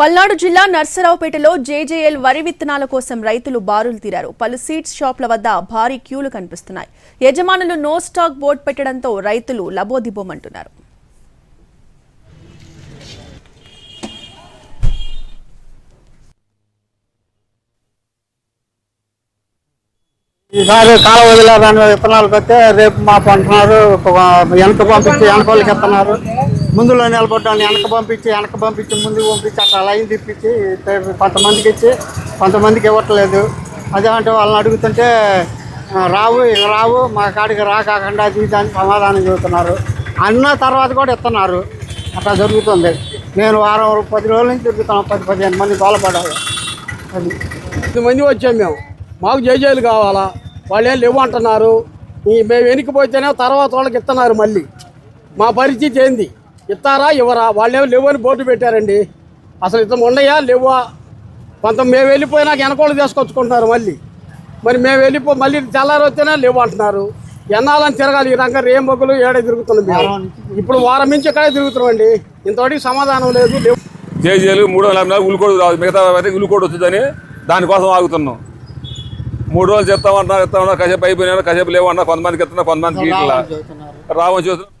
పల్నాడు జిల్లా నర్సరావుపేటలో జేజేఎల్ వరి విత్తనాల కోసం రైతులు బారులు తీరారు. పలు సీడ్స్ షాప్ల వద్ద భారీ క్యూలు కనిపిస్తున్నాయి. యజమానులు నో స్టాక్ బోర్డు పెట్టడంతో రైతులు లబోదిబోమంటున్నారు. ఈసారి కాల వదిలేదని విత్తనాలు పెడితే రేపు మా అంటున్నారు వెనక పంపించి వెనక వాళ్ళకి ఇస్తున్నారు ముందులో నిలబడ్డాను. వెనక పంపించి వెనక పంపించి ముందుకు పంపించి అట్లా లైన్ తిప్పించి కొంతమందికి ఇచ్చి కొంతమందికి ఇవ్వట్లేదు. అదే అంటే వాళ్ళని అడుగుతుంటే రావు ఇక రావు మా కాడికి రాకాకుండా అది ఇది సమాధానం చెబుతున్నారు. అన్న తర్వాత కూడా ఇస్తున్నారు. అట్లా జరుగుతుంది. నేను వారం పది రోజుల నుంచి తిరుగుతాను పది పదిహేను మంది బాధపడాలి అది. పది మంది వచ్చాం మేము. మాకు జేజేలు కావాలా? వాళ్ళు ఏం లేవు అంటున్నారు. మేము వెనక్కిపోతేనే తర్వాత వాళ్ళకి ఇస్తున్నారు మళ్ళీ. మా పరిస్థితి ఏంది? ఇస్తారా ఇవ్వరా? వాళ్ళేమో లేవు అని బోర్డు పెట్టారండి. అసలు ఇతను ఉన్నాయా లేవా? కొంత మేము వెళ్ళిపోయినాక వెనకోళ్ళు తీసుకొచ్చుకుంటున్నారు మళ్ళీ. మరి మేము వెళ్ళిపో మళ్ళీ తెల్లారి వస్తేనే లేవు అంటున్నారు. ఎన్నాలని తిరగాలి ఈ రంగా రేం బొగ్గులు ఏడే తిరుగుతున్నాం మేము ఇప్పుడు వారం నుంచి ఇక్కడే తిరుగుతున్నామండి. ఇంతవరకు సమాధానం లేదు లేవు. జేజేలు మూడు వందల యాభై ఉల్లికోడు రాదు. మిగతా అయితే ఉల్లికోడు వచ్చిందని దానికోసం ఆగుతున్నాం. మూడు రోజులు చెప్తామన్నా చెప్తామన్నా కసేపు అయిపోయినా కసేపు లేవన్నా కొంతమందికి ఇస్తున్నా కొంతమందికి ఇట్లా. రావని చూస్తున్నాం